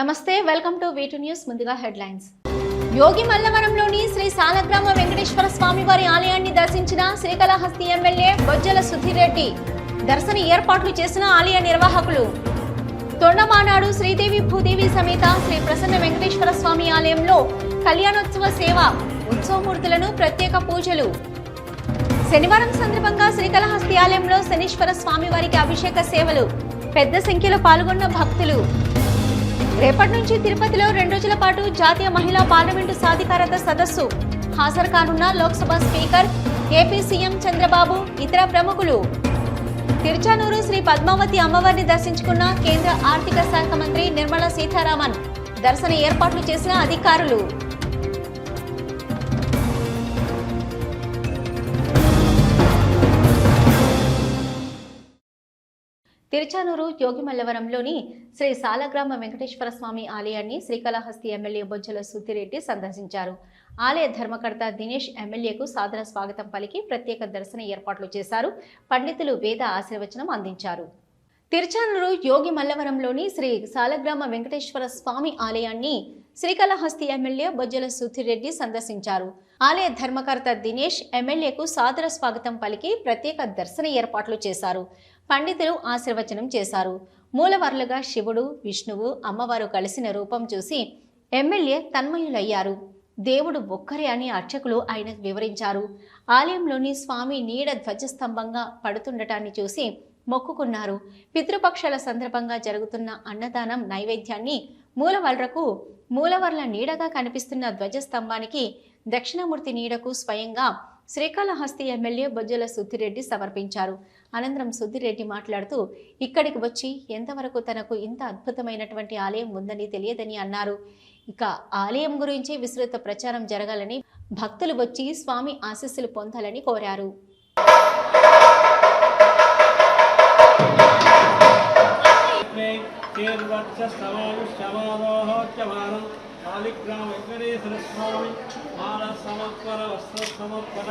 నమస్తే welcome to V two news ముందుగా headlines. Yogi మల్లవరంలోని శ్రీ సాలగ్రామ వెంకటేశ్వర స్వామి వారి ఆలయాన్ని దర్శించిన శ్రీకాళహస్తి ఎమ్మెల్యే బొజ్జల సుధీర్ రెడ్డి దర్శన ఏర్పాట్లు చేసిన ఆలయ నిర్వాహకులు. తొండమానాడు శ్రీదేవి భూదేవి సమేత శ్రీ ప్రసన్న వెంకటేశ్వర స్వామి ఆలయంలో కళ్యాణోత్సవ సేవ ఉత్సవమూర్తులను ప్రత్యేక పూజలు. శనివారం సందర్భంగా శ్రీకాళహస్తి ఆలయంలో శనీశ్వర స్వామి వారికి అభిషేక సేవలు. పెద్ద సంఖ్యలో పాల్గొన్న భక్తులు. రేపటి నుంచి తిరుపతిలో రెండు రోజుల పాటు జాతీయ మహిళా పార్లమెంటు సాధికారత సదస్సు. హాజరు కానున్న Lok Sabha speaker AP CM Chandrababu ఇతర ప్రముఖులు. తిరుచానూరు శ్రీ పద్మావతి అమ్మవారిని దర్శించుకున్న కేంద్ర ఆర్థిక శాఖ మంత్రి నిర్మలా సీతారామన్ దర్శన ఏర్పాట్లు చేసిన అధికారులు. తిరుచానూరు యోగిమల్లవరంలోని శ్రీ సాలగ్రామ వెంకటేశ్వర స్వామి ఆలయాన్ని శ్రీకాళహస్తి ఎమ్మెల్యే బొజ్జల సుద్దిరెడ్డి సందర్శించారు. ఆలయ ధర్మకర్త దినేష్ ఎమ్మెల్యేకు సాదర స్వాగతం పలికి ప్రత్యేక దర్శన ఏర్పాట్లు చేశారు. పండితులు వేద ఆశీర్వచనం అందించారు. తిరుచానూరు యోగి మల్లవరంలోని శ్రీ సాలగ్రామ వెంకటేశ్వర స్వామి ఆలయాన్ని శ్రీకాళహస్తి ఎమ్మెల్యే బొజ్జల సుధిరెడ్డి సందర్శించారు. ఆలయ ధర్మకర్త దినేష్ ఎమ్మెల్యేకు సాదర స్వాగతం పలికి ప్రత్యేక దర్శన ఏర్పాట్లు చేశారు. పండితులు ఆశీర్వచనం చేశారు. మూలవర్లుగా శివుడు విష్ణువు అమ్మవారు కలిసిన రూపం చూసి ఎమ్మెల్యే తన్మయులయ్యారు. దేవుడు ఒక్కరే అని అర్చకులు ఆయన వివరించారు. ఆలయంలోని స్వామి నీడ ధ్వజస్తంభంగా పడుతుండటాన్ని చూసి మొక్కుకున్నారు. పితృపక్షాల సందర్భంగా జరుగుతున్న అన్నదానం నైవేద్యాన్ని మూలవర్లకు మూలవర్ల నీడగా కనిపిస్తున్న ధ్వజస్తంభానికి దక్షిణమూర్తి నీడకు స్వయంగా శ్రీకాళహస్తి ఎమ్మెల్యే బొజ్జల సుత్తిరెడ్డి సమర్పించారు. అనంతరం సుద్దిరెడ్డి మాట్లాడుతూ ఇక్కడికి వచ్చి ఎంతవరకు తనకు ఇంత అద్భుతమైనటువంటి ఆలయం ఉందని తెలియదని అన్నారు. ఇక ఆలయం గురించి విస్తృత ప్రచారం జరగాలని భక్తులు వచ్చి స్వామి ఆశీస్సులు పొందాలని కోరారు. కాళిగ్రామ వెంకటేశ్వర స్వామి మాల సమర్పణ వస్త్ర సమర్పణ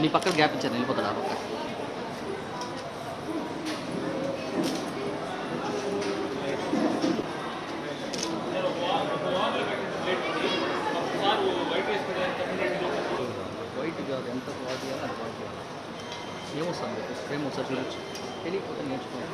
నీ పక్కన గ్యాప్ ఇచ్చాను వెళ్ళిపోతాడు ఆ పక్క వైట్ కాదు ఎంత క్వాలిటీ అని అది క్వాలిటీ ఏమొస్తుంది సేమ్ ఒకసారి చూడొచ్చు. తెలియకపోతే నేర్చుకోవాలి.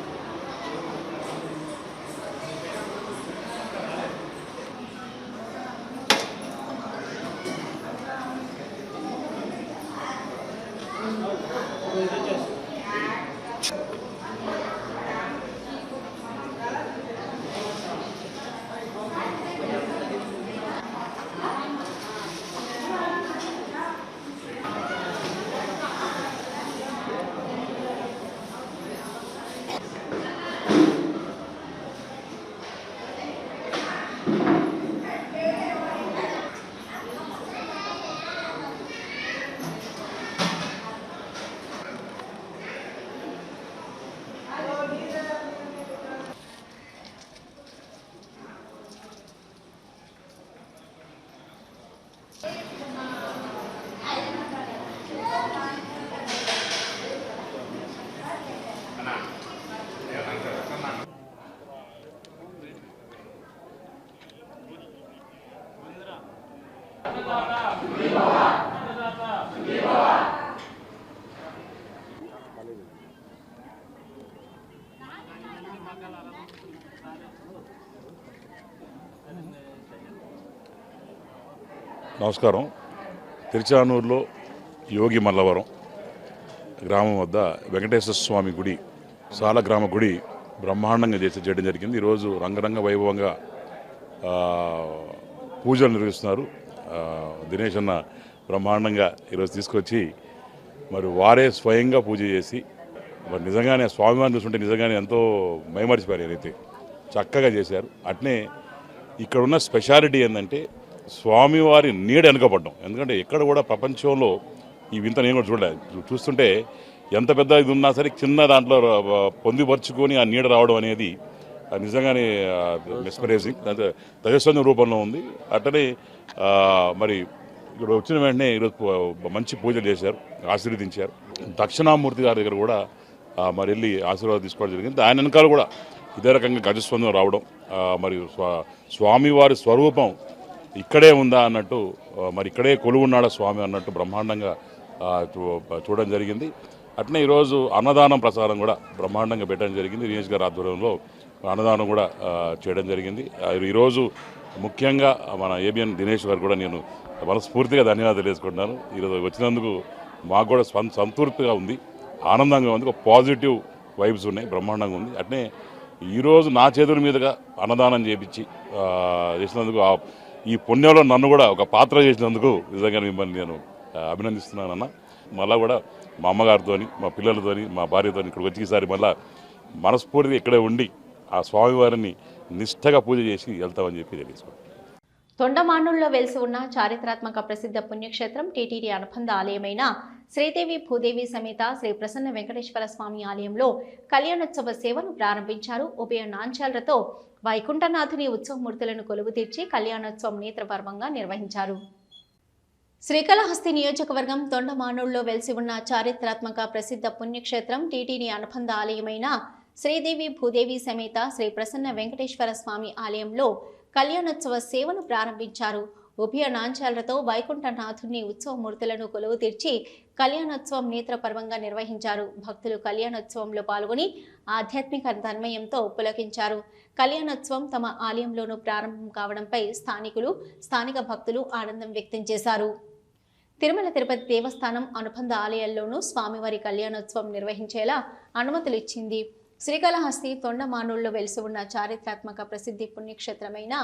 నమస్కారం. తిరుచానూరులో యోగి మల్లవరం గ్రామం వద్ద వెంకటేశ్వర స్వామి గుడి సాల గ్రామ గుడి బ్రహ్మాండంగా చేసి చేయడం జరిగింది. ఈరోజు రంగరంగ వైభవంగా పూజలు నిర్వహిస్తున్నారు. దినేష్ అన్న బ్రహ్మాండంగా ఈరోజు తీసుకొచ్చి మరి వారే స్వయంగా పూజ చేసి మరి నిజంగానే స్వామివారిని చూస్తుంటే నిజంగానే ఎంతో మైమరిచిపోయారు. ఏదైతే చక్కగా చేశారు అట్నే ఇక్కడ ఉన్న స్పెషాలిటీ ఏంటంటే స్వామివారి నీడ వెనుకపడ్డం ఎందుకంటే ఎక్కడ కూడా ప్రపంచంలో ఈ వింత నేను కూడా చూడలేదు చూస్తుంటే ఎంత పెద్ద ఇది ఉన్నా సరే చిన్న దాంట్లో పొందిపరుచుకొని ఆ నీడ రావడం అనేది నిజంగానే మెస్పరైజింగ్ అంటే దైవస్వంద రూపంలో ఉంది. అట్టనే మరి ఇక్కడ వచ్చిన వెంటనే ఈరోజు మంచి పూజలు చేశారు ఆశీర్వదించారు. దక్షిణామూర్తి గారి దగ్గర కూడా మరి వెళ్ళి ఆశీర్వాదం తీసుకోవడం జరిగింది. ఆయన వెనకాల కూడా ఇదే రకంగా గజస్వందం రావడం మరియు స్వా స్వామివారి స్వరూపం ఇక్కడే ఉందా అన్నట్టు మరి ఇక్కడే కొలువున్నాడా స్వామి అన్నట్టు బ్రహ్మాండంగా చూ- చూడడం జరిగింది. అట్నే ఈరోజు అన్నదానం ప్రసారం కూడా బ్రహ్మాండంగా పెట్టడం జరిగింది. దినేష్ గారి ఆధ్వర్యంలో అన్నదానం కూడా చేయడం జరిగింది. ఈరోజు ముఖ్యంగా మన ఏబిఎన్ దినేష్ గారు కూడా నేను మనస్ఫూర్తిగా ధన్యవాదాలు తెలియజేసుకుంటున్నాను ఈరోజు వచ్చినందుకు మాకు కూడా సం- సంతృప్తిగా ఉంది ఆనందంగా ఉంది ఒక పాజిటివ్ వైబ్స్ ఉన్నాయి బ్రహ్మాండంగా ఉంది. అట్నే ఈరోజు నా చేతుల మీదుగా అన్నదానం చేపించి చేసినందుకు ఈ పుణ్యంలో నన్ను కూడా ఒక పాత్ర చేసినందుకు నిజంగా మిమ్మల్ని నేను అభినందిస్తున్నాను అభినందిస్తున్నానన్న. మళ్ళీ కూడా మా అమ్మగారితోని మా పిల్లలతోని మా భార్యతోని ఇక్కడికి వచ్చి ఈసారి మళ్ళీ మనస్ఫూర్తిగా ఇక్కడే ఉండి ఆ స్వామివారిని నిష్ఠగా పూజ చేసి వెళ్తామని చెప్పి తెలియజేసుకోండి తొండమానుల్లో వెలిసి ఉన్న చారిత్రాత్మక ప్రసిద్ధ పుణ్యక్షేత్రం టీటీడీ అనుబంధ ఆలయమైన శ్రీదేవి భూదేవి సమేత శ్రీ ప్రసన్న వెంకటేశ్వర స్వామి ఆలయంలో కళ్యాణోత్సవ సేవను ప్రారంభించారు. ఉభయ నాంచాలతో వైకుంఠనాథుని ఉత్సవమూర్తులను కొలువు తీర్చి కళ్యాణోత్సవం నేత్రపర్వంగా నిర్వహించారు. శ్రీకాళహస్తి నియోజకవర్గం తొండమానుల్లో వెలిసి ఉన్న చారిత్రాత్మక ప్రసిద్ధ పుణ్యక్షేత్రం టీటీడీ అనుబంధ ఆలయమైన శ్రీదేవి భూదేవి సమేత శ్రీ ప్రసన్న వెంకటేశ్వర స్వామి ఆలయంలో కళ్యాణోత్సవ సేవను ప్రారంభించారు. ఉభయ నాంచాలతో వైకుంఠనాథుని ఉత్సవమూర్తులను కొలువు తీర్చి కళ్యాణోత్సవం నేత్రపర్వంగా నిర్వహించారు. భక్తులు కళ్యాణోత్సవంలో పాల్గొని ఆధ్యాత్మిక తన్మయంతో పులకించారు. కళ్యాణోత్సవం తమ ఆలయంలోనూ ప్రారంభం కావడంపై స్థానికులు స్థానిక భక్తులు ఆనందం వ్యక్తం చేశారు. తిరుమల తిరుపతి దేవస్థానం అనుబంధ ఆలయాల్లోనూ స్వామివారి కళ్యాణోత్సవం నిర్వహించేలా అనుమతులు ఇచ్చింది శ్రీకాళహస్తి తొండమానుల్లో వెలిసి ఉన్న చారిత్రాత్మక ప్రసిద్ధి పుణ్యక్షేత్రమైన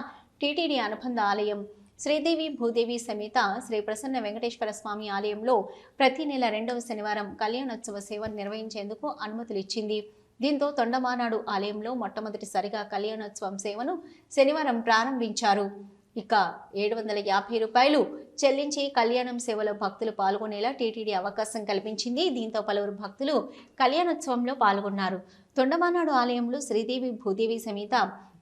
టీటీడీ అనుబంధ ఆలయం శ్రీదేవి భూదేవి సమేత శ్రీ ప్రసన్న వెంకటేశ్వర స్వామి ఆలయంలో ప్రతి నెల రెండవ శనివారం కళ్యాణోత్సవ సేవను నిర్వహించేందుకు అనుమతులు ఇచ్చింది దీంతో తొండమానాడు ఆలయంలో మొట్టమొదటిసారిగా కళ్యాణోత్సవం సేవను శనివారం ప్రారంభించారు. ఇక ఏడు వందల యాభై రూపాయలు చెల్లించి కళ్యాణం సేవలో భక్తులు పాల్గొనేలా టీటీడీ అవకాశం కల్పించింది. దీంతో పలువురు భక్తులు కళ్యాణోత్సవంలో పాల్గొన్నారు. తొండమానాడు ఆలయంలో శ్రీదేవి భూదేవి సమేత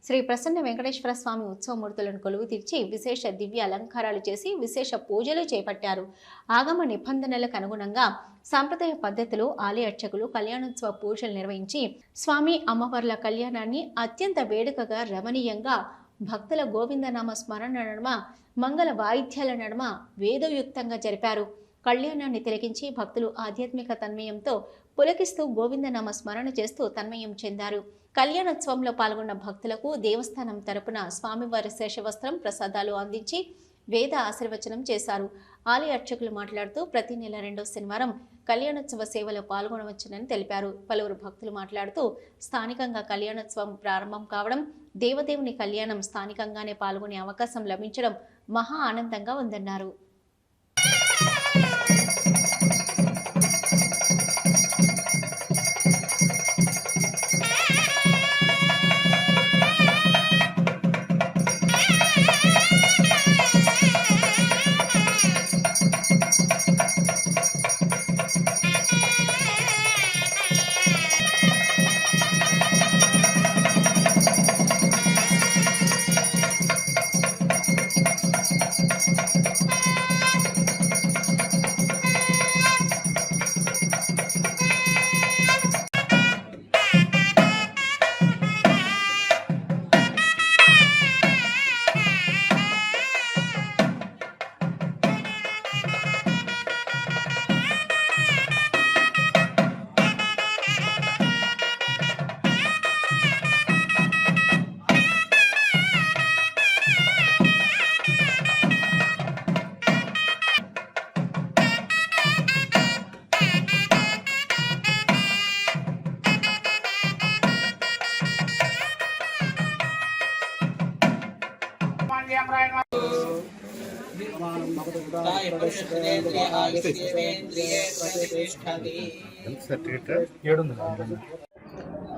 శ్రీ ప్రసన్న వెంకటేశ్వర స్వామి ఉత్సవమూర్తులను కొలువు తీర్చి విశేష దివ్య అలంకారాలు చేసి విశేష పూజలు చేపట్టారు. ఆగమ నిబంధనలకు అనుగుణంగా సాంప్రదాయ పద్ధతిలో ఆలయ అర్చకులు కళ్యాణోత్సవ పూజలు నిర్వహించి స్వామి అమ్మవార్ల కళ్యాణాన్ని అత్యంత వేడుకగా రమణీయంగా భక్తుల గోవిందనామ స్మరణ నడుమ మంగళ వాయిద్యాల నడుమ వేదోయుక్తంగా జరిపారు. కళ్యాణాన్ని తిలకించి భక్తులు ఆధ్యాత్మిక తన్మయంతో పులకిస్తూ గోవిందనామ స్మరణ చేస్తూ తన్మయం చెందారు. కళ్యాణోత్సవంలో పాల్గొన్న భక్తులకు దేవస్థానం తరపున స్వామివారి శేషవస్త్రం ప్రసాదాలు అందించి వేద ఆశీర్వచనం చేశారు. ఆలయ అర్చకులు మాట్లాడుతూ ప్రతి నెల రెండో శనివారం కళ్యాణోత్సవ సేవలో పాల్గొనవచ్చునని తెలిపారు. పలువురు భక్తులు మాట్లాడుతూ స్థానికంగా కళ్యాణోత్సవం ప్రారంభం కావడం దేవదేవుని కళ్యాణం స్థానికంగానే పాల్గొనే అవకాశం లభించడం మహా ఆనందంగా ఉందన్నారు.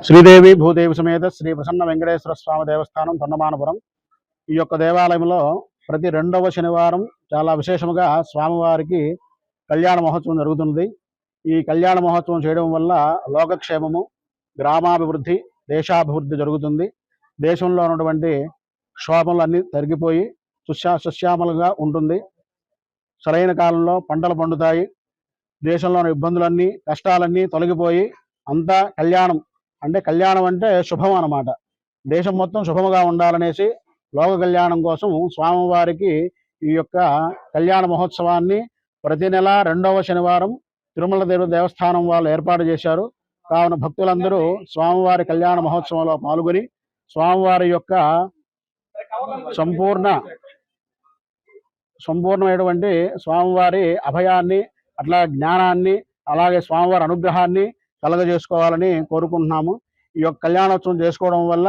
శ్రీదేవి భూదేవి సమేత శ్రీ ప్రసన్న వెంకటేశ్వర స్వామి దేవస్థానం తొండమానపురం. ఈ యొక్క దేవాలయంలో ప్రతి రెండవ శనివారం చాలా విశేషముగా స్వామివారికి కళ్యాణ మహోత్సవం జరుగుతుంది ఈ కళ్యాణ మహోత్సవం చేయడం వల్ల లోకక్షేమము గ్రామాభివృద్ధి దేశాభివృద్ధి జరుగుతుంది. దేశంలో ఉన్నటువంటి క్షోభములన్నీ తరిగిపోయి సుశ్యా సుశ్యామలుగా ఉంటుంది. సరైన కాలంలో పంటలు పండుతాయి. దేశంలోని ఇబ్బందులన్నీ కష్టాలన్నీ తొలగిపోయి అంతా కళ్యాణం అంటే కళ్యాణం అంటే శుభం అన్నమాట. దేశం మొత్తం శుభముగా ఉండాలనేసి లోక కళ్యాణం కోసం స్వామివారికి ఈ యొక్క కళ్యాణ మహోత్సవాన్ని ప్రతి నెల రెండవ శనివారం తిరుమల దేవ దేవస్థానం వాళ్ళు ఏర్పాటు చేశారు. కావున భక్తులందరూ స్వామివారి కళ్యాణ మహోత్సవంలో పాల్గొని స్వామివారి యొక్క సంపూర్ణ సంపూర్ణమైనటువంటి స్వామివారి అభయాన్ని అట్లా జ్ఞానాన్ని అలాగే స్వామివారి అనుగ్రహాన్ని కలగజేసుకోవాలని కోరుకుంటున్నాము. ఈ యొక్క కళ్యాణోత్సవం చేసుకోవడం వల్ల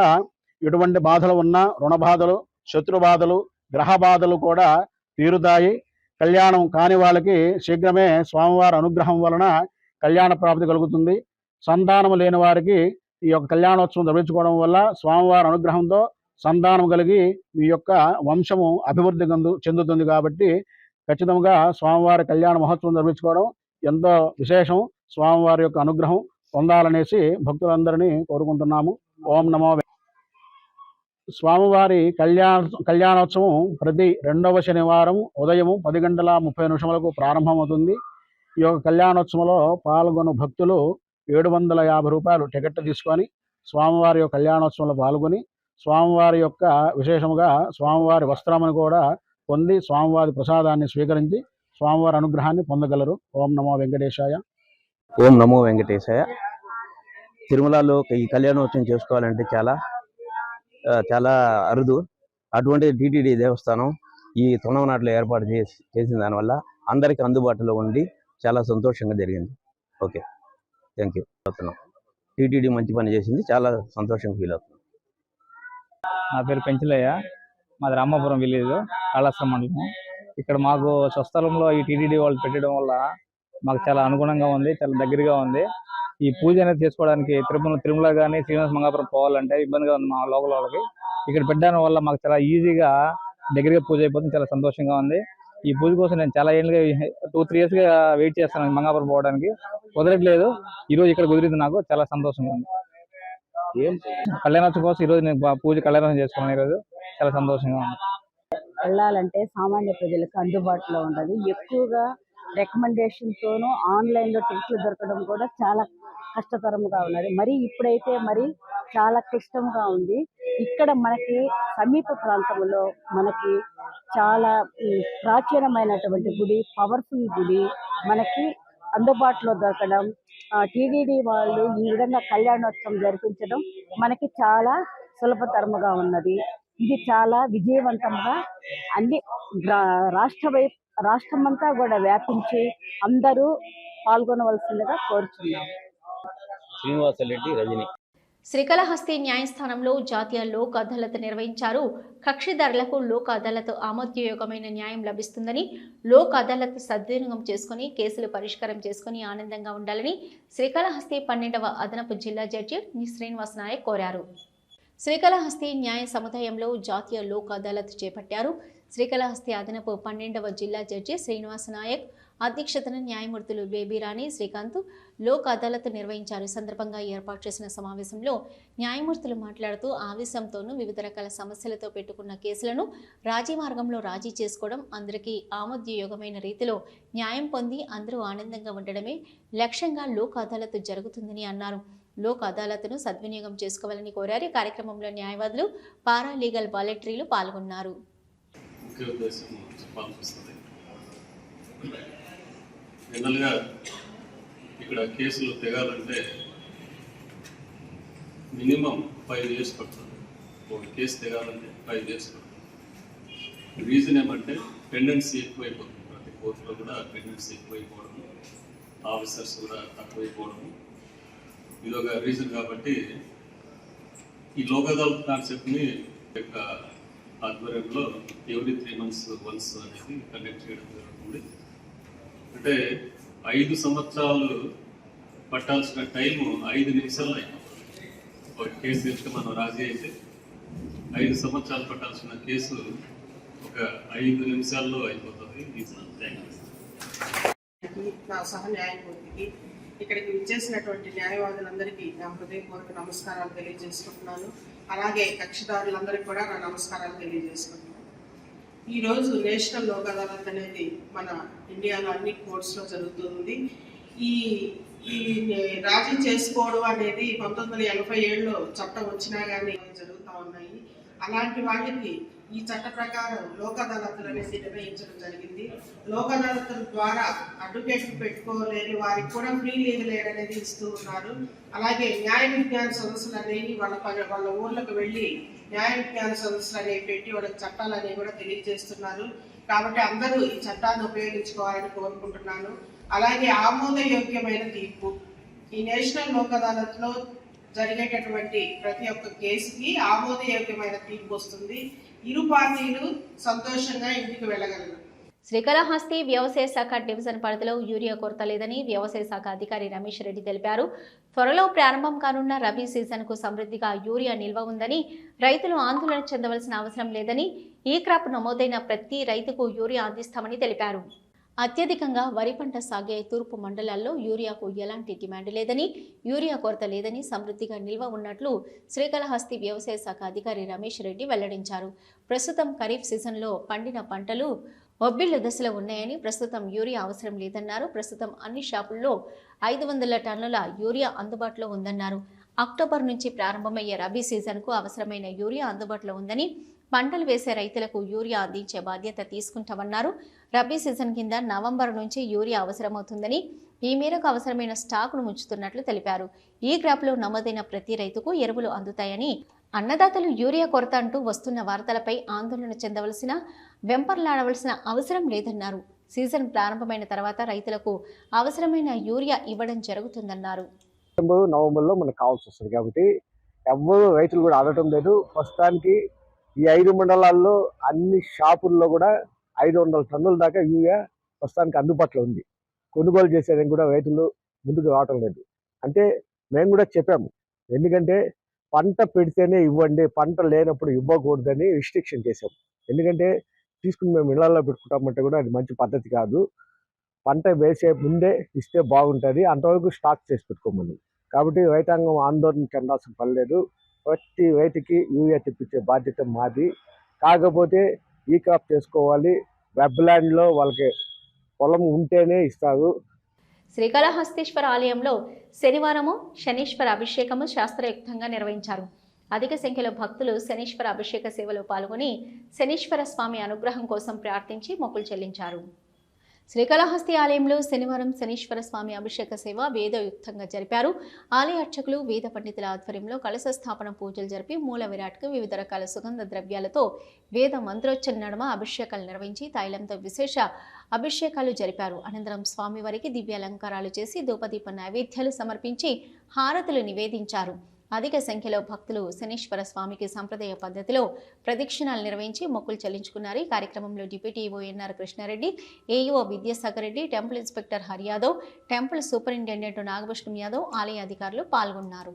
ఎటువంటి బాధలు ఉన్నా రుణ బాధలు శత్రు బాధలు గ్రహ బాధలు కూడా తీరుతాయి. కళ్యాణం కాని వాళ్ళకి శీఘ్రమే స్వామివారి అనుగ్రహం వలన కళ్యాణ ప్రాప్తి కలుగుతుంది. సంతానం లేని వారికి ఈ యొక్క కళ్యాణోత్సవం ధరించుకోవడం వల్ల స్వామివారి అనుగ్రహంతో సంతానం కలిగి మీ యొక్క వంశము అభివృద్ధి చెందుతుంది కాబట్టి ఖచ్చితంగా స్వామివారి కళ్యాణ మహోత్సవం నిర్మించుకోవడం ఎంతో విశేషం. స్వామివారి యొక్క అనుగ్రహం పొందాలనేసి భక్తులందరినీ కోరుకుంటున్నాము. ఓం నమో స్వామివారి కళ్యాణ కళ్యాణోత్సవం ప్రతి రెండవ శనివారం ఉదయం పది గంటల ముప్పై నిమిషములకు ప్రారంభమవుతుంది. ఈ యొక్క కళ్యాణోత్సవంలో పాల్గొన్న భక్తులు ఏడు వందల యాభై రూపాయలు టికెట్ తీసుకొని స్వామివారి యొక్క కళ్యాణోత్సవంలో పాల్గొని స్వామివారి యొక్క విశేషముగా స్వామివారి వస్త్రమును కూడా పొంది స్వామివారి ప్రసాదాన్ని స్వీకరించి స్వామివారి అనుగ్రహాన్ని పొందగలరు. ఓం నమో వెంకటేశాయ. ఓం నమో వెంకటేశాయ. తిరుమలలో ఈ కళ్యాణోత్సవం చేసుకోవాలంటే చాలా చాలా అరుదు. అటువంటి టీటీడీ దేవస్థానం ఈ తొండమనాటిలో ఏర్పాటు చేసి చేసిన దానివల్ల అందరికీ అందుబాటులో ఉండి చాలా సంతోషంగా జరిగింది. ఓకే. థ్యాంక్ యూ అవుతున్నాం టీటీడీ మంచి పని చేసింది. చాలా సంతోషంగా ఫీల్ అవుతుంది నా పేరు పెంచలయ్య. మాది రామాపురం విలేజ్ కాళాస్త్రం మండలం. ఇక్కడ మాకు స్వస్థలంలో ఈ టీటీడీ వాళ్ళు పెట్టడం వల్ల మాకు చాలా అనుగుణంగా ఉంది చాలా దగ్గరగా ఉంది. ఈ పూజ అనేది చేసుకోవడానికి తిరుమల తిరుమల కానీ శ్రీనివాస మంగాపురం పోవాలంటే ఇబ్బందిగా ఉంది మా లోకల్ వాళ్ళకి. ఇక్కడ పెట్టడం వల్ల మాకు చాలా ఈజీగా దగ్గరగా పూజ అయిపోతుంది చాలా సంతోషంగా ఉంది. ఈ పూజ కోసం నేను చాలా ఏళ్ళుగా టూ త్రీ ఇయర్స్గా వెయిట్ చేస్తాను మంగాపురం పోవడానికి. కుదరట్లేదు. ఈ రోజు ఇక్కడ కుదిరింది నాకు చాలా సంతోషంగా ఉంది. కళ్యాణోత్సవం కోసం ఈ రోజు నేను పూజ కళ్యాణం చేసుకున్నాను ఈరోజు. రోజు చాలా సంతోషంగా ఉంది. వెళ్ళాలంటే సామాన్య ప్రజలకు అందుబాటులో ఉండదు ఎక్కువగా రికమెండేషన్తోనూ ఆన్లైన్లో ఆన్లైన్లో టికెట్లు దొరకడం కూడా చాలా కష్టతరంగా ఉన్నది. మరి ఇప్పుడైతే మరి చాలా క్లిష్టంగా ఉంది. ఇక్కడ మనకి సమీప ప్రాంతంలో మనకి చాలా ప్రాచీనమైనటువంటి గుడి పవర్ఫుల్ గుడి మనకి అందుబాటులో దొరకడం టీడీడీ వాళ్ళు ఈ విధంగా కళ్యాణోత్సవం జరిపించడం మనకి చాలా సులభతరముగా ఉన్నది. ఇది చాలా విజయవంతంగా అన్ని రాష్ట్ర వై రాష్ట్రమంతా కూడా వ్యాపించి అందరూ పాల్గొనవలసిందిగా కోరుచున్నాం శ్రీనివాసరెడ్డి రజని. శ్రీకాళహస్తి న్యాయస్థానంలో జాతీయ లోక్ అదాలత్ నిర్వహించారు. కక్షిదారులకు లోక్ అదాలత్ ఆమోదయోగమైన న్యాయం లభిస్తుందని లోక్ అదాలత్ సద్వినియోగం చేసుకుని కేసులు పరిష్కారం చేసుకుని ఆనందంగా ఉండాలని శ్రీకాళహస్తి పన్నెండవ అదనపు జిల్లా జడ్జి శ్రీనివాస్ నాయక్ కోరారు. శ్రీకాళహస్తి న్యాయ సముదాయంలో జాతీయ లోక్ అదాలత్ చేపట్టారు. శ్రీకాళహస్తి అదనపు పన్నెండవ జిల్లా జడ్జి శ్రీనివాస్ నాయక్ అధ్యక్షతన న్యాయమూర్తులు బేబీరాణి శ్రీకాంత్ లోక్ అదాలత్ నిర్వహించారు ఈ సందర్భంగా ఏర్పాటు చేసిన సమావేశంలో న్యాయమూర్తులు మాట్లాడుతూ ఆవేశంతోనూ వివిధ రకాల సమస్యలతో పెట్టుకున్న కేసులను రాజీ మార్గంలో రాజీ చేసుకోవడం అందరికీ ఆమోద్యయోగమైన రీతిలో న్యాయం పొంది అందరూ ఆనందంగా ఉండడమే లక్ష్యంగా లోక్ అదాలత్ జరుగుతుందని అన్నారు. లోక్ అదాలత్ను సద్వినియోగం చేసుకోవాలని కోరారు. ఈ కార్యక్రమంలో న్యాయవాదులు పారా లీగల్ వాలంటీర్లు పాల్గొన్నారు. జనరల్గా ఇక్కడ కేసులు తెగాలంటే మినిమం ఫైవ్ ఇయర్స్ పడుతుంది. ఒక కేసు తెగాలంటే ఫైవ్ ఇయర్స్ పడుతుంది. రీజన్ ఏమంటే పెండెన్సీ ఎక్కువైపోతుంది. ప్రతి కోర్టులో కూడా పెండెన్సీ ఎక్కువైపోవడం ఆఫీసర్స్ కూడా తక్కువైపోవడం ఇది ఒక రీజన్ కాబట్టి ఈ లోక్ అదాలత్ కాన్సెప్ట్ని యొక్క ఆధ్వర్యంలో ఎవ్రీ త్రీ మంత్స్ వన్స్ అనేది కండక్ట్ చేయడం జరుగుతుంది. అంటే ఐదు సంవత్సరాలు పట్టాల్సిన టైము ఐదు నిమిషాల్లో అయిపోతుంది. ఒక కేసు తెచ్చుకు మనం రాజీ అయితే ఐదు సంవత్సరాలు పట్టాల్సిన కేసు ఒక ఐదు నిమిషాల్లో అయిపోతుంది. నా సహ న్యాయమూర్తికి ఇక్కడికి విచ్చేసినటువంటి న్యాయవాదులందరికీ నా హృదయపూర్వక నమస్కారాలు తెలియజేసుకుంటున్నాను. అలాగే కక్షిదారులందరికీ కూడా నా నమస్కారాలు తెలియజేసుకుంటున్నాను. ఈరోజు నేషనల్ లోక్ అదాలత్ అనేది మన ఇండియాలో అన్ని కోర్ట్స్లో జరుగుతుంది. ఈ ఈ రాజీ చేసుకోవడం అనేది పంతొమ్మిది వందల ఎనభై ఏడులో చట్టం వచ్చినా కానీ జరుగుతూ ఉన్నాయి. అలాంటి వాళ్ళకి ఈ చట్ట ప్రకారం లోక్ అదాలతులు అనేది నిర్వహించడం జరిగింది. లోక్ అదాలతుల ద్వారా అడ్వకేట్లు పెట్టుకోలేని వారికి కూడా ఫ్రీ లీగల్ ఎయిడ్ అనేది ఇస్తూ ఉన్నారు. అలాగే న్యాయ విజ్ఞాన సదస్సులు అనేవి వాళ్ళ వాళ్ళ ఊర్లకు వెళ్ళి న్యాయ విజ్ఞాన సదస్సులు అనేవి పెట్టి వాళ్ళకి చట్టాలు అనేవి కూడా తెలియజేస్తున్నారు. కాబట్టి అందరూ ఈ చట్టాన్ని ఉపయోగించుకోవాలని కోరుకుంటున్నాను. అలాగే ఆమోదయోగ్యమైన తీర్పు. ఈ నేషనల్ లోక్ అదాలత్లో జరిగేటటువంటి ప్రతి ఒక్క కేసుకి ఆమోదయోగ్యమైన తీర్పు వస్తుంది. ఇరు పార్టీలు సంతోషంగా ఇంటికి వెళ్ళగలరు. శ్రీకాళహస్తి వ్యవసాయ శాఖ డివిజన్ పరిధిలో యూరియా కొరత లేదని వ్యవసాయ శాఖ అధికారి రమేష్ రెడ్డి తెలిపారు. త్వరలో ప్రారంభం కానున్న రబీ సీజన్కు సమృద్ధిగా యూరియా నిల్వ ఉందని రైతులు ఆందోళన చెందవలసిన అవసరం లేదని ఈ క్రాప్ నమోదైన ప్రతి రైతుకు యూరియా అందిస్తామని తెలిపారు. అత్యధికంగా వరి పంట సాగే తూర్పు మండలాల్లో యూరియాకు ఎలాంటి డిమాండ్ లేదని యూరియా కొరత లేదని సమృద్ధిగా నిల్వ ఉన్నట్లు శ్రీకాళహస్తి వ్యవసాయ శాఖ అధికారి రమేష్ రెడ్డి వెల్లడించారు. ప్రస్తుతం ఖరీఫ్ సీజన్లో పండిన పంటలు ఒబ్బిళ్ళ దశలో ఉన్నాయని ప్రస్తుతం యూరియా అవసరం లేదన్నారు. ప్రస్తుతం అన్ని షాపుల్లో ఐదు వందల టన్నుల యూరియా అందుబాటులో ఉందన్నారు. అక్టోబర్ నుంచి ప్రారంభమయ్యే రబీ సీజన్కు అవసరమైన యూరియా అందుబాటులో ఉందని పంటలు వేసే రైతులకు యూరియా అందించే బాధ్యత తీసుకుంటామన్నారు. రబీ సీజన్ కింద నవంబర్ నుంచి యూరియా అవసరమవుతుందని ఈ మేరకు అవసరమైన స్టాకును ఉంచుతున్నట్లు తెలిపారు. ఈ క్రాప్లో నమోదైన ప్రతి రైతుకు ఎరువులు అందుతాయని అన్నదాతలు యూరియా కొరత అంటూ వస్తున్న వార్తలపై ఆందోళన చెందవలసిన వెంపర్లాడవలసిన అవసరం లేదన్నారు. సీజన్ ప్రారంభమైన తర్వాత రైతులకు అవసరమైన యూరియా ఇవ్వడం జరుగుతుందన్నారు. నవంబర్లో మనకు కావాల్సి వస్తుంది కాబట్టి ఎవ్వరు రైతులు కూడా ఆడటం లేదు. ప్రస్తుతానికి ఈ ఐదు మండలాల్లో అన్ని షాపుల్లో కూడా ఐదు వందల టన్నుల దాకా యూరియా ప్రస్తుతానికి అందుబాటులో ఉంది. కొనుగోలు చేసేదానికి కూడా రైతులు ముందుకు రావటం లేదు. అంటే మేము కూడా చెప్పాము ఎందుకంటే పంట పెడితేనే ఇవ్వండి పంట లేనప్పుడు ఇవ్వకూడదని రిస్ట్రిక్షన్ చేసాము ఎందుకంటే తీసుకుని మేము ఇళ్ళలో పెట్టుకుంటామంటే కూడా అది మంచి పద్ధతి కాదు. పంట వేసే ముందే ఇస్తే బాగుంటుంది. అంతవరకు స్టాక్ చేసి పెట్టుకోమని. కాబట్టి రైతాంగం ఆందోళన చెందాల్సిన పని లేదు. ప్రతి రైతుకి యూరియా తెప్పించే బాధ్యత మాది. కాకపోతే ఈ క్రాప్ చేసుకోవాలి. వెబ్లాండ్లో వాళ్ళకి పొలం ఉంటేనే ఇస్తారు. శ్రీకాళహస్తీశ్వర ఆలయంలో శనివారము శనీశ్వర అభిషేకము శాస్త్రయుక్తంగా నిర్వహించారు. అధిక సంఖ్యలో భక్తులు శనీశ్వర అభిషేక సేవలో పాల్గొని శనీశ్వర స్వామి అనుగ్రహం కోసం ప్రార్థించి మొక్కులు చెల్లించారు. శ్రీకాళహస్తి ఆలయంలో శనివారం శనీశ్వర స్వామి అభిషేక సేవ వేదయుక్తంగా జరిపారు. ఆలయ అర్చకులు వేద పండితుల ఆధ్వర్యంలో కలశ స్థాపన పూజలు జరిపి మూల విరాట్కు వివిధ రకాల సుగంధ ద్రవ్యాలతో వేద మంత్రోచ్చరణ నడుమ అభిషేకాలు నిర్వహించి తైలంతో విశేష అభిషేకాలు జరిపారు. అనంతరం స్వామివారికి దివ్య అలంకారాలు చేసి ధూపదీప నైవేద్యాలు సమర్పించి హారతులు నివేదించారు. అధిక సంఖ్యలో భక్తులు శనీశ్వర స్వామికి సంప్రదాయ పద్ధతిలో ప్రదక్షిణాలు నిర్వహించి మొక్కులు చెల్లించుకున్నారు. ఈ కార్యక్రమంలో deputy EO NR Krishna Reddy AEO Vidyasagar Reddy temple inspector Haryadav temple superintendent Nagabhushanam Yadav ఆలయ అధికారులు పాల్గొన్నారు.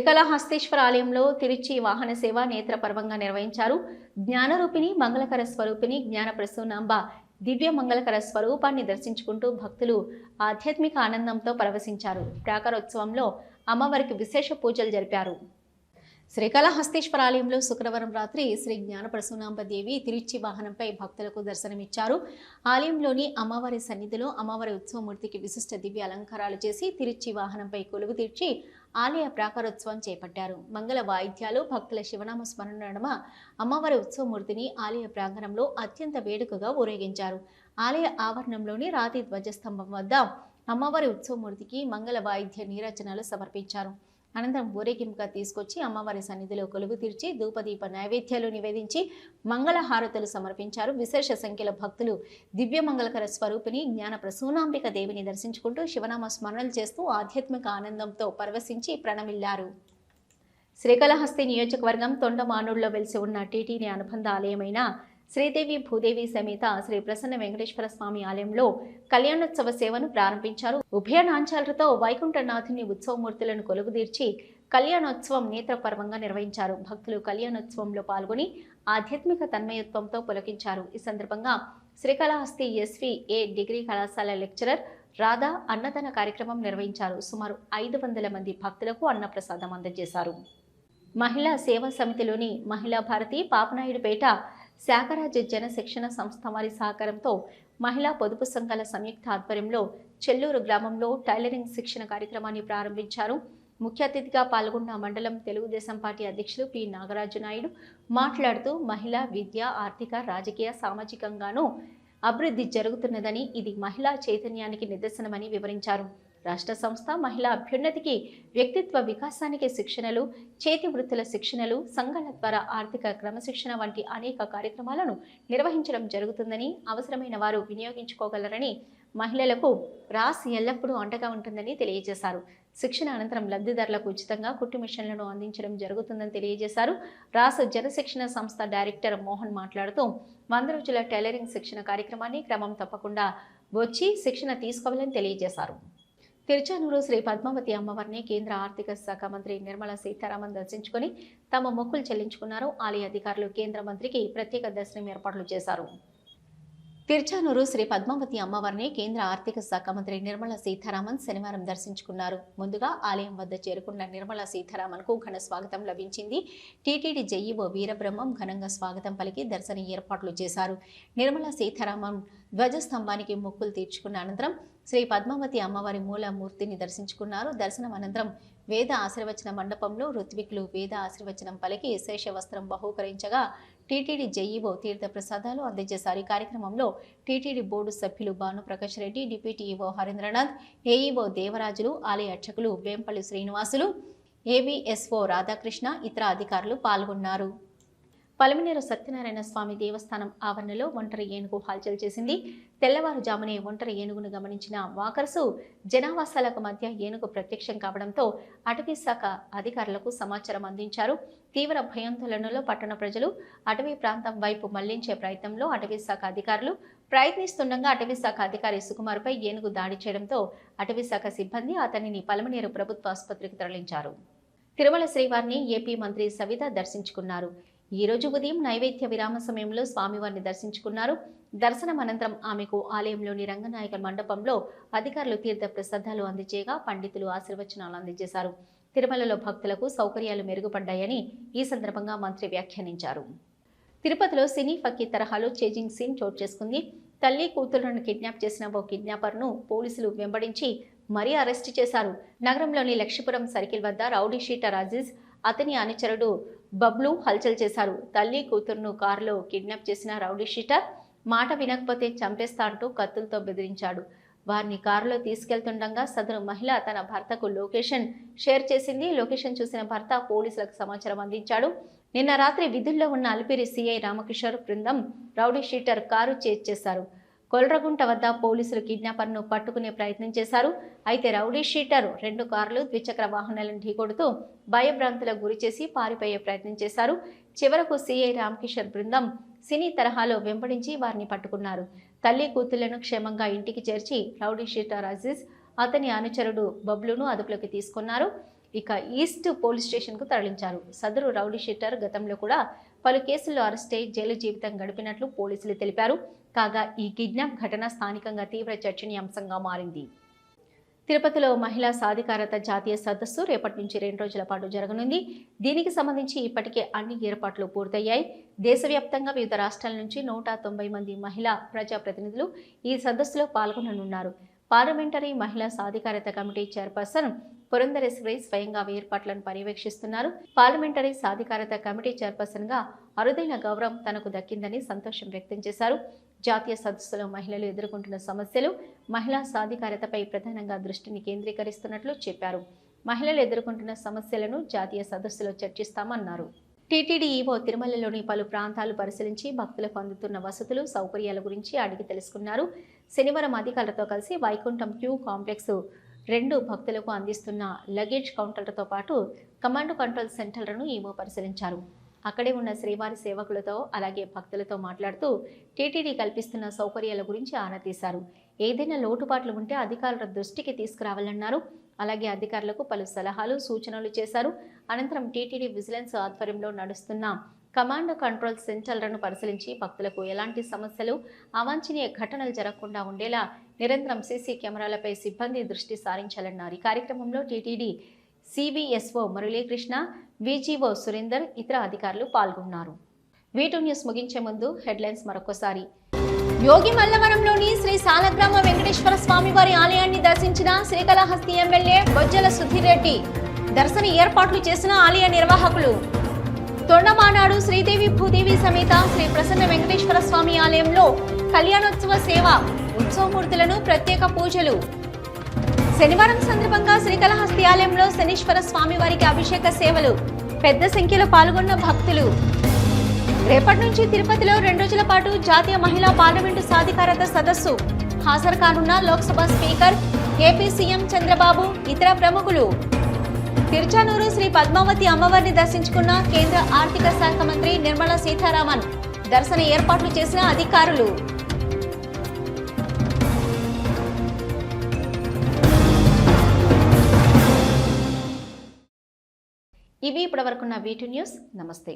శ్రీకాళహస్తీశ్వర ఆలయంలో తిరుచి వాహన సేవ నేత్ర పర్వంగా నిర్వహించారు. జ్ఞానరూపిణి మంగళకర స్వరూపిణి జ్ఞాన ప్రసూనాంబ దివ్య మంగళకర స్వరూపాన్ని దర్శించుకుంటూ భక్తులు ఆధ్యాత్మిక ఆనందంతో పరవశించారు. ప్రాకారోత్సవంలో అమ్మవారికి విశేష పూజలు జరిపారు. శ్రీకాళహస్తీశ్వర ఆలయంలో శుక్రవారం రాత్రి శ్రీ జ్ఞానప్రసూనాంబదేవి తిరుచి వాహనంపై భక్తులకు దర్శనమిచ్చారు. ఆలయంలోని అమ్మవారి సన్నిధిలో అమ్మవారి ఉత్సవమూర్తికి విశిష్ట దివ్య అలంకారాలు చేసి తిరుచి వాహనంపై కొలువు తీర్చి ఆలయ ప్రాకారోత్సవం చేపట్టారు. మంగళ వాయిద్యాలు భక్తుల శివనామ స్మరణ నడుమ అమ్మవారి ఉత్సవమూర్తిని ఆలయ ప్రాంగణంలో అత్యంత వేడుకగా ఊరేగించారు. ఆలయ ఆవరణంలోని రాతి ధ్వజస్తంభం వద్ద అమ్మవారి ఉత్సవమూర్తికి మంగళ వాయిద్య నీరచనాలు సమర్పించారు. అనంతరం ఊరేగింపుగా తీసుకొచ్చి అమ్మవారి సన్నిధిలో కొలువు తీర్చి ధూపదీప నైవేద్యాలు నివేదించి మంగళహారతులు సమర్పించారు. విశేష సంఖ్యలో భక్తులు దివ్యమంగళకర స్వరూపిణి జ్ఞాన ప్రసూనాంబిక దేవిని దర్శించుకుంటూ శివనామ స్మరణలు చేస్తూ ఆధ్యాత్మిక ఆనందంతో పరవశించి ప్రణమిల్లారు. శ్రీకాళహస్తి నియోజకవర్గం తొండమానూరులో వెలిసి ఉన్న టీటీని అనుబంధ ఆలయమైన శ్రీదేవి భూదేవి సమేత శ్రీ ప్రసన్న వెంకటేశ్వర స్వామి ఆలయంలో కళ్యాణోత్సవ సేవను ప్రారంభించారు. ఉభయ నాంచాలతో వైకుంఠనాథుని ఉత్సవమూర్తులను కొలుగుదీర్చి కళ్యాణోత్సవం నేత్రపర్వంగా నిర్వహించారు. భక్తులు కళ్యాణోత్సవంలో పాల్గొని ఆధ్యాత్మిక తన్మయత్వంతో పులకించారు. ఈ సందర్భంగా శ్రీకాళహస్తి ఎస్వి ఏ డిగ్రీ కళాశాల లెక్చరర్ రాధా అన్నదాన కార్యక్రమం నిర్వహించారు. సుమారు ఐదు వందల మంది భక్తులకు అన్నప్రసాదం అందజేశారు. మహిళా సేవా సమితిలోని మహిళా భారతి పాపనాయుడుపేట శాఖరాజ్య జన శిక్షణ సంస్థ వారి సహకారంతో మహిళా పొదుపు సంఘాల సంయుక్త ఆధ్వర్యంలో చెల్లూరు గ్రామంలో టైలరింగ్ శిక్షణ కార్యక్రమాన్ని ప్రారంభించారు. ముఖ్య అతిథిగా పాల్గొన్న మండలం తెలుగుదేశం పార్టీ అధ్యక్షులు పి. నాగరాజు నాయుడు మాట్లాడుతూ మహిళ విద్య ఆర్థిక రాజకీయ సామాజికంగానూ అభివృద్ధి జరుగుతున్నదని ఇది మహిళా చైతన్యానికి నిదర్శనమని వివరించారు. రాష్ట్ర సంస్థ మహిళా అభ్యున్నతికి వ్యక్తిత్వ వికాసానికి శిక్షణలు చేతి వృత్తుల శిక్షణలు సంఘాల ద్వారా ఆర్థిక క్రమశిక్షణ వంటి అనేక కార్యక్రమాలను నిర్వహించడం జరుగుతుందని అవసరమైన వారు వినియోగించుకోగలరని మహిళలకు రాస్ ఎల్లప్పుడూ అండగా ఉంటుందని తెలియజేశారు. శిక్షణ అనంతరం లబ్ధిదారులకు ఉచితంగా కుట్టు మిషన్లను అందించడం జరుగుతుందని తెలియజేశారు. రాస్ జనశిక్షణ సంస్థ డైరెక్టర్ మోహన్ మాట్లాడుతూ వంద రోజుల టైలరింగ్ శిక్షణ కార్యక్రమాన్ని క్రమం తప్పకుండా వచ్చి శిక్షణ తీసుకోవాలని తెలియజేశారు. తిరుచానూరు శ్రీ పద్మావతి అమ్మవారిని కేంద్ర ఆర్థిక శాఖ మంత్రి నిర్మలా సీతారామన్ దర్శించుకొని తమ మొక్కులు చెల్లించుకున్నారు. ఆలయ అధికారులు కేంద్ర మంత్రికి ప్రత్యేక దర్శనం ఏర్పాట్లు చేశారు. తిరుచానూరు శ్రీ పద్మావతి అమ్మవారిని కేంద్ర ఆర్థిక శాఖ మంత్రి నిర్మలా సీతారామన్ శనివారం దర్శించుకున్నారు. ముందుగా ఆలయం వద్ద చేరుకున్న నిర్మలా సీతారామన్కు ఘన స్వాగతం లభించింది. టీటీడీ జైఈఓ వీరబ్రహ్మం ఘనంగా స్వాగతం పలికి దర్శన ఏర్పాట్లు చేశారు. నిర్మలా సీతారామన్ ధ్వజస్తంభానికి మొక్కులు తీర్చుకున్న అనంతరం శ్రీ పద్మావతి అమ్మవారి మూలమూర్తిని దర్శించుకున్నారు. దర్శనం అనంతరం వేద ఆశీర్వచన మండపంలో ఋత్వికులు వేద ఆశీర్వచనం పలికి శేష వస్త్రం బహూకరించగా టీటీడీ జేఈఓ తీర్థ ప్రసాదాలు అందజేశారు ఈ కార్యక్రమంలో టీటీడీ బోర్డు సభ్యులు Bhanuprakash Reddy deputy EO Harindranath AEO Devarajulu ఆలయ అర్చకులు వేంపల్లి శ్రీనివాసులు ఏవిఎస్ఓ రాధాకృష్ణ ఇతర అధికారులు పాల్గొన్నారు. పలమనేరు సత్యనారాయణ స్వామి దేవస్థానం ఆవరణలో ఒంటరి ఏనుగు హల్చల్ చేసింది. తెల్లవారుజామునే ఒంటరి ఏనుగును గమనించిన వాకర్సు జనావాసాలకు మధ్య ఏనుగు ప్రత్యక్షం కావడంతో అటవీ శాఖ అధికారులకు సమాచారం అందించారు. తీవ్ర భయాందోళనలో పట్టణ ప్రజలు అటవీ ప్రాంతం వైపు మళ్ళించే ప్రయత్నంలో అటవీ శాఖ అధికారులు ప్రయత్నిస్తుండగా అటవీ శాఖ అధికారి సుకుమార్పై ఏనుగు దాడి చేయడంతో అటవీ శాఖ సిబ్బంది అతనిని పలమనేరు ప్రభుత్వ ఆసుపత్రికి తరలించారు. తిరుమల శ్రీవారిని ఏపీ మంత్రి సవిత దర్శించుకున్నారు. ఈ రోజు ఉదయం నైవేద్య విరామ సమయంలో స్వామివారిని దర్శించుకున్నారు. దర్శనం అనంతరం ఆమెకు ఆలయంలోని రంగనాయక మండపంలో అధికారులు తీర్థ ప్రసాదాలు అందజేయగా పండితులు ఆశీర్వచనాలు అందజేశారు. తిరుమలలో భక్తులకు సౌకర్యాలు మెరుగుపడ్డాయని ఈ సందర్భంగా మంత్రి వ్యాఖ్యానించారు. తిరుపతిలో సినీ ఫకీ తరహాలో చేజింగ్ సీన్ చోటు చేసుకుంది. తల్లి కూతురులను కిడ్నాప్ చేసిన ఓ కిడ్నాపర్ను పోలీసులు వెంబడించి మరీ అరెస్టు చేశారు. నగరంలోని లక్ష్మీపురం సర్కిల్ వద్ద రౌడీ షీటర్ అజీజ్ అతని అనుచరుడు బబ్లు హల్చల్ చేశారు. తల్లి కూతురును కారులో కిడ్నాప్ చేసిన రౌడీ షీటర్ మాట వినకపోతే చంపేస్తా అంటూ కత్తులతో బెదిరించాడు. వారిని కారులో తీసుకెళ్తుండగా సదరు మహిళ తన భర్తకు లొకేషన్ షేర్ చేసింది. లొకేషన్ చూసిన భర్త పోలీసులకు సమాచారం అందించాడు. నిన్న రాత్రి విధుల్లో ఉన్న అల్పిరి సిఐ రామకిషోర్ బృందం రౌడీ షీటర్ కారు చేజ్ చేశారు కొల్రగుంట వద్ద పోలీసులు కిడ్నాపర్ను పట్టుకునే ప్రయత్నం చేశారు. అయితే రౌడీ షీటర్ రెండు కార్లు ద్విచక్ర వాహనాలను ఢీకొడుతూ భయభ్రాంతులకు గురి చేసి పారిపోయే ప్రయత్నం చేశారు. చివరకు సిఐ రామకిషోర్ బృందం సినీ తరహాలో వెంబడించి వారిని పట్టుకున్నారు. తల్లి కూతుళ్ళను క్షేమంగా ఇంటికి చేర్చి రౌడీ షీటర్ అజీజ్ అతని అనుచరుడు బబ్లును అదుపులోకి తీసుకున్నారు. ఇక ఈస్ట్ పోలీస్ స్టేషన్కు తరలించారు. సదరు రౌడీ షీటర్ గతంలో కూడా పలు కేసుల్లో అరెస్ట్ అయి జైలు జీవితం గడిపినట్లు పోలీసులు తెలిపారు. కాగా ఈ కిడ్నాప్ ఘటన స్థానికంగా తీవ్ర చర్చనీయాంశంగా మారింది. తిరుపతిలో మహిళా సాధికారత జాతీయ సదస్సు రేపటి నుంచి రెండు రోజుల పాటు జరగనుంది. దీనికి సంబంధించి ఇప్పటికే అన్ని ఏర్పాట్లు పూర్తయ్యాయి. దేశవ్యాప్తంగా వివిధ రాష్ట్రాల నుంచి నూట తొంభై మంది మహిళా ప్రజాప్రతినిధులు ఈ సదస్సులో పాల్గొననున్నారు. పార్లమెంటరీ మహిళా సాధికారత కమిటీ చైర్పర్సన్ పురంధరేశ్వరి స్వయంగా ఏర్పాట్లను పర్యవేక్షిస్తున్నారు. పార్లమెంటరీ సాధికారత కమిటీ చైర్పర్సన్గా అరుదైన గౌరవం తనకు దక్కిందని సంతోషం వ్యక్తం చేశారు. జాతీయ సదస్సులో మహిళలు ఎదుర్కొంటున్న సమస్యలు మహిళా సాధికారతపై ప్రధానంగా దృష్టిని కేంద్రీకరిస్తున్నట్లు చెప్పారు. మహిళలు ఎదుర్కొంటున్న సమస్యలను జాతీయ సదస్సులో చర్చిస్తామన్నారు. టీటీడీ ఈవో తిరుమలలోని పలు ప్రాంతాలు పరిశీలించి భక్తులకు అందుతున్న వసతులు సౌకర్యాల గురించి అడిగి తెలుసుకున్నారు. శనివారం అధికారులతో కలిసి వైకుంఠం క్యూ కాంప్లెక్స్ రెండు భక్తులకు అందిస్తున్న లగేజ్ కౌంటర్లతో పాటు కమాండ్ కంట్రోల్ సెంటర్లను ఈమో పరిశీలించారు. అక్కడే ఉన్న శ్రీవారి సేవకులతో అలాగే భక్తులతో మాట్లాడుతూ టీటీడీ కల్పిస్తున్న సౌకర్యాల గురించి ఆరా తీశారు. ఏదైనా లోటుపాట్లు ఉంటే అధికారుల దృష్టికి తీసుకురావాలన్నారు. అలాగే అధికారులకు పలు సలహాలు సూచనలు చేశారు. అనంతరం టీటీడీ విజిలెన్స్ ఆధ్వర్యంలో నడుస్తున్న కమాండ్ కంట్రోల్ సెంటర్లను పరిశీలించి భక్తులకు ఎలాంటి సమస్యలు అవాంఛనీయ ఘటనలు జరగకుండా ఉండేలా నిరంతరం సీసీ కెమెరాలపై సిబ్బంది దృష్టి సారించాలన్నారు. ఈ కార్యక్రమంలో టీటీడీ సిబిఎస్ఓ మురళీకృష్ణ విజీఓ సురేందర్ ఇతర అధికారులు పాల్గొన్నారు. వీటూ న్యూస్ ముగించే ముందు హెడ్లైన్స్ మరొకసారి యోగి మల్లవరంలోని శ్రీ సాలగ్రామ వెంకటేశ్వర స్వామి వారి ఆలయాన్ని దర్శించిన శ్రీకాళహస్తి ఎమ్మెల్యే బొజ్జల సుధీర్ రెడ్డి దర్శన ఏర్పాట్లు చేసిన ఆలయ నిర్వాహకులు తొండమానాడు శ్రీదేవి భూదేవి సమేత శ్రీ ప్రసన్న వెంకటేశ్వర స్వామి ఆలయంలో కళ్యాణోత్సవ సేవ ఉత్సవమూర్తులను ప్రత్యేక పూజలు. శనివారం సందర్భంగా శ్రీకళహస్తి ఆలయంలో శనీశ్వర స్వామి వారికి అభిషేక సేవలు పెద్ద సంఖ్యలో పాల్గొన్న భక్తులు. రేపటి నుంచి తిరుపతిలో రెండు రోజుల పాటు జాతీయ మహిళా పార్లమెంటు సాధికారత సదస్సు. హాజరు కానున్న Lok Sabha speaker AP CM Chandrababu ఇతర ప్రముఖులు. తిరుచానూరు శ్రీ పద్మావతి అమ్మవారిని దర్శించుకున్న కేంద్ర ఆర్థిక శాఖ మంత్రి నిర్మలా సీతారామన్ దర్శన ఏర్పాట్లు చేసిన అధికారులు. ఇవి ఇప్పటివరకున్న వీటి న్యూస్. నమస్తే.